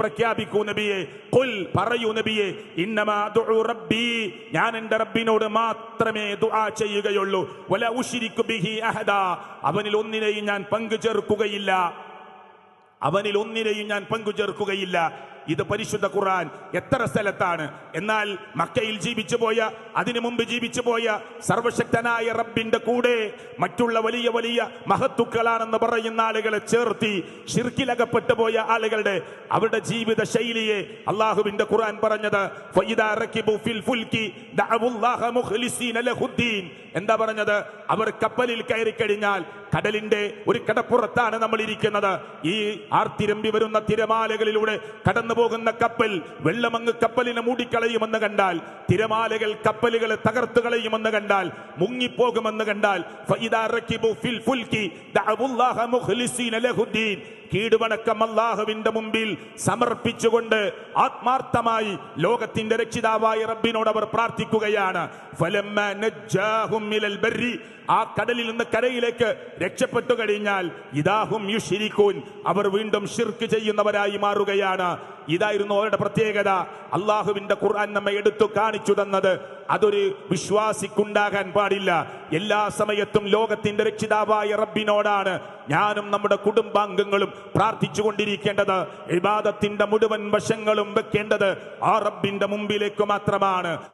പ്രഖ്യാപിക്കൂ നബിയെ. കുൽ പറയൂ നബിയെ. റബ്ബി. ഞാൻ എന്റെ റബ്ബിനോട് മാത്രമേ ദുആ ചെയ്യുകയുള്ളൂ. ബിഹി അഹദ. അവനിൽ ഒന്നിനെയും ഞാൻ പങ്കു ചേർക്കുകയില്ല അവനിൽ ഒന്നിനെയും ഞാൻ പങ്കു ചേർക്കുകയില്ല ഇത് പരിശുദ്ധ ഖുർആൻ എത്ര സ്ഥലത്താണ്? എന്നാൽ മക്കയിൽ ജീവിച്ചു പോയ അതിനു മുമ്പ് ജീവിച്ചു പോയ സർവശക്തനായ റബ്ബിന്റെ കൂടെ മറ്റുള്ള വലിയ വലിയ മഹത്തുക്കളാണെന്ന് പറയുന്ന ആളുകളെ ചേർത്തി ഷിർക്കിലകപ്പെട്ടു പോയ ആളുകളുടെ അവരുടെ ജീവിത ശൈലിയെ അള്ളാഹുവിന്റെ ഖുർആൻ പറഞ്ഞത് എന്താ പറഞ്ഞത്? അവർ കപ്പലിൽ കയറി കഴിഞ്ഞാൽ കടലിന്റെ ഒരു കടപ്പുറത്താണ് നമ്മൾ ഇരിക്കുന്നത്. ഈ ആർത്തിരമ്പി വരുന്ന തിരമാലകളിലൂടെ കടന്നു പോകുന്ന കപ്പൽ വെള്ളമങ്ങ് കപ്പലിനെ മൂടിക്കളയുമെന്ന് കണ്ടാൽ തിരമാലകൾ കപ്പലുകളെ തകർത്തു കളയുമെന്ന് കണ്ടാൽ മുങ്ങിപ്പോകുമെന്ന് കണ്ടാൽ കീടുവണക്കം അള്ളാഹുവിന്റെ മുമ്പിൽ സമർപ്പിച്ചുകൊണ്ട് ആത്മാർത്ഥമായി ലോകത്തിന്റെ രക്ഷിതാവായ റബ്ബിനോട് അവർ പ്രാർത്ഥിക്കുകയാണ്. ആ കടലിൽ നിന്ന് കരയിലേക്ക് രക്ഷപ്പെട്ടു കഴിഞ്ഞാൽ ഇതാഹും യുഷിരിക്കൂൻ അവർ വീണ്ടും ഷിർക്ക് ചെയ്യുന്നവരായി മാറുകയാണ്. ഇതായിരുന്നു അവരുടെ പ്രത്യേകത. അള്ളാഹുവിന്റെ ഖുർആൻ നമ്മെ എടുത്തു കാണിച്ചു തന്നത്. അതൊരു വിശ്വാസിക്കുണ്ടാകാൻ പാടില്ല. എല്ലാ സമയത്തും ലോകത്തിന്റെ രക്ഷിതാവായ റബ്ബിനോടാണ് ഞാനും നമ്മുടെ കുടുംബാംഗങ്ങളും പ്രാർത്ഥിച്ചു കൊണ്ടിരിക്കേണ്ടത് ഇബാദത്തിന്റെ മുഴുവൻ വശങ്ങളും വെക്കേണ്ടത് ആ റബ്ബിന്റെ മുമ്പിലേക്ക് മാത്രമാണ്.